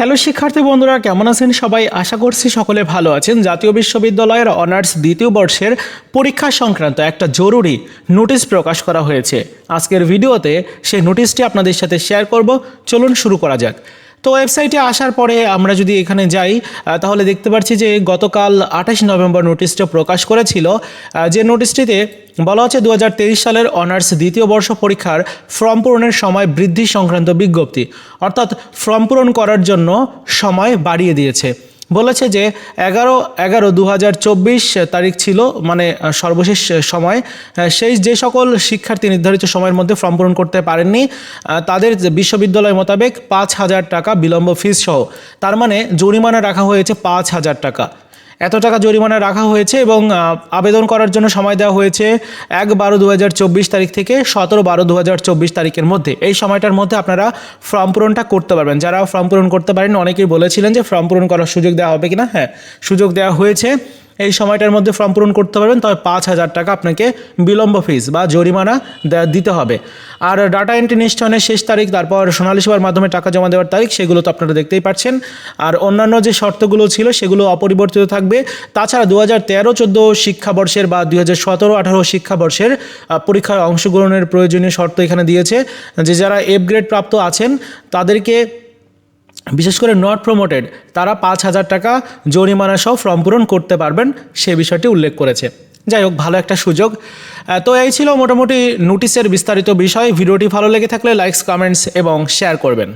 Hello শিক্ষার্থী বন্ধুরা, কেমন আছেন সবাই? আশা করছি সকলে ভালো আছেন। জাতীয় বিশ্ববিদ্যালয়ের অনার্স দ্বিতীয় বর্ষের পরীক্ষা সংক্রান্ত একটা জরুরি নোটিশ প্রকাশ করা হয়েছে। আজকের ভিডিওতে সেই নোটিশটি আপনাদের সাথে শেয়ার করব। চলুন শুরু করা যাক। তো ওয়েবসাইটে আসার পরে আমরা যদি এখানে যাই তাহলে দেখতে পাচ্ছি যে গতকাল আঠাশ নভেম্বর নোটিশটা প্রকাশ করেছিল। যে নোটিশটিতে বলা হচ্ছে দু হাজার তেইশ সালের অনার্স দ্বিতীয় বর্ষ পরীক্ষার ফর্ম পূরণের সময় বৃদ্ধি সংক্রান্ত বিজ্ঞপ্তি। অর্থাৎ ফর্ম পূরণ করার জন্য সময় বাড়িয়ে দিয়েছে। বলেছে যে এগারো এগারো দু তারিখ ছিল মানে সর্বশেষ সময়। সেই যে সকল শিক্ষার্থী নির্ধারিত সময়ের মধ্যে ফর্ম পূরণ করতে পারেননি তাদের বিশ্ববিদ্যালয় মোতাবেক পাঁচ হাজার টাকা বিলম্ব ফিস সহ। তার মানে জরিমানা রাখা হয়েছে পাঁচ হাজার টাকা। এত টাকা জরিমানা রাখা হয়েছে এবং আবেদন করার জন্য সময় দেওয়া হয়েছে এক বারো দু তারিখ থেকে সতেরো বারো দু তারিখের মধ্যে। এই সময়টার মধ্যে আপনারা ফর্ম পূরণটা করতে পারবেন। যারা ফর্ম পূরণ করতে পারেন অনেকেই বলেছিলেন যে ফর্ম পূরণ করার সুযোগ দেওয়া হবে কিনা। হ্যাঁ সুযোগ দেওয়া হয়েছে। এই সময়টার মধ্যে ফর্ম পূরণ করতে পারবেন, তবে পাঁচ হাজার টাকা আপনাকে বিলম্ব ফিস বা জরিমানা দিতে হবে। আর ডাটা এন্ট্রি নিশ্চয়নের শেষ তারিখ, তারপর সোনালী সেবার মাধ্যমে টাকা জমা দেওয়ার তারিখ, সেগুলো তো আপনারা দেখতেই পাচ্ছেন। আর অন্যান্য যে শর্তগুলো ছিল, সেগুলো অপরিবর্তিত থাকবে। তাছাড়া দু হাজার তেরো, চোদ্দ শিক্ষাবর্ষের বা দুই হাজার সতেরো, আঠারো শিক্ষাবর্ষের পরীক্ষায় অংশগ্রহণের প্রয়োজনীয় শর্ত এখানে দিয়েছে। যে যারা এফ গ্রেড প্রাপ্ত আছেন, তাদেরকে বিশেষ করে নট প্রমোটেড তারা পাঁচ হাজার টাকা জরিমানা সহ ফর্ম পূরণ করতে পারবেন, সে বিষয়টি উল্লেখ করেছে। যাই হোক, ভালো একটা সুযোগ। তো এই ছিল মোটামুটি নোটিশের বিস্তারিত বিষয়। ভিডিওটি ভালো লেগে থাকলে লাইকস কমেন্টস এবং শেয়ার করবেন।